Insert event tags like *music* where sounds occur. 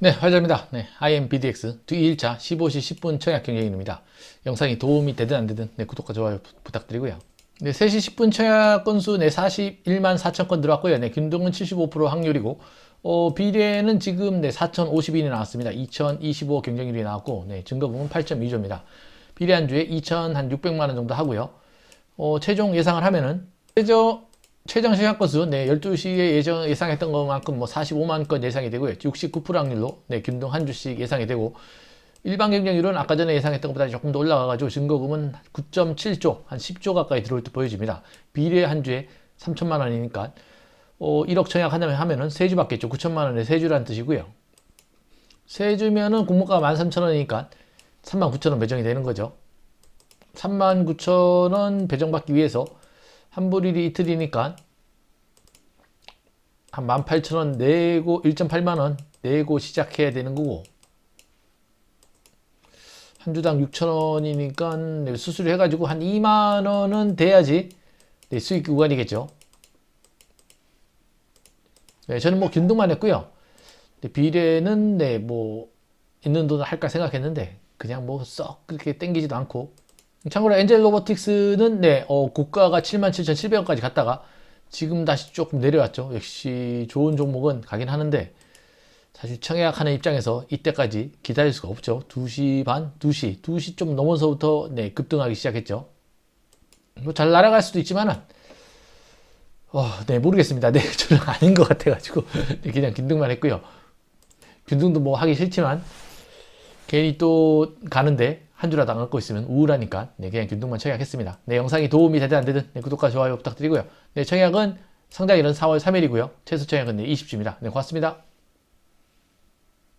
네, 화자입니다. 네, IMBDX 두2일차 15시 10분 청약 경쟁입니다. 영상이 도움이 되든 안 되든 네, 구독과 좋아요 부- 부탁드리고요. 네, 3시 10분 청약 건수 네, 41만 4천 건 들어왔고요. 네, 균등은 75% 확률이고 어, 비례는 지금 네, 4,050인이 나왔습니다. 2,025 경쟁률이 나왔고 네, 증거금은 8.2조입니다. 비례 한 주에 2,600만 원 정도 하고요. 어, 최종 예상을 하면은 최저 최장 시간 건수 네, 12시에 예정 예상했던 것만큼 뭐 45만 건 예상이 되고요. 69% 확률로 네, 균등 한 주씩 예상이 되고 일반 경쟁률은 아까 전에 예상했던 것보다 조금 더 올라가가지고 증거금은 9.7조 한 10조 가까이 들어올 듯 보여집니다. 비례 한 주에 3천만 원이니까 어, 1억 청약 하면 하면은 세 주 받겠죠. 9천만 원에 세 주라는 뜻이고요. 세 주면은 공모가가 13,000원이니까 39,000원 배정이 되는 거죠. 39,000원 배정받기 위해서 환불일이 이틀이니까 한 18,000원 내고 1.8만원 내고 시작해야 되는 거고 한 주당 6,000원이니까 수수료 해가지고 한 2만원은 돼야지 네, 수익 구간이겠죠. 네, 저는 뭐 균등만 했고요. 네, 비례는 네, 뭐 있는 돈을 할까 생각했는데 그냥 뭐 썩 그렇게 땡기지도 않고 참고로 엔젤 로보틱스는 네, 어, 고가가 77,700원까지 갔다가 지금 다시 조금 내려왔죠. 역시 좋은 종목은 가긴 하는데 사실 청약하는 입장에서 이때까지 기다릴 수가 없죠. 2시 반, 2시, 2시 좀 넘어서부터 네, 급등하기 시작했죠. 뭐 잘 날아갈 수도 있지만은 어, 네, 모르겠습니다. 네, *laughs* 저는 아닌 것 같아가지고 *laughs* 네, 그냥 균등만 했고요. 균등도 뭐 하기 싫지만 괜히 또 가는데 한 주라도 안 갖고 있으면 우울하니까 네, 그냥 균등만 청약했습니다. 네, 영상이 도움이 되든 안 되든 네, 구독과 좋아요 부탁드리고요. 네, 청약은 상장일은 4월 3일이고요. 최소 청약은 네, 20주입니다. 네, 고맙습니다.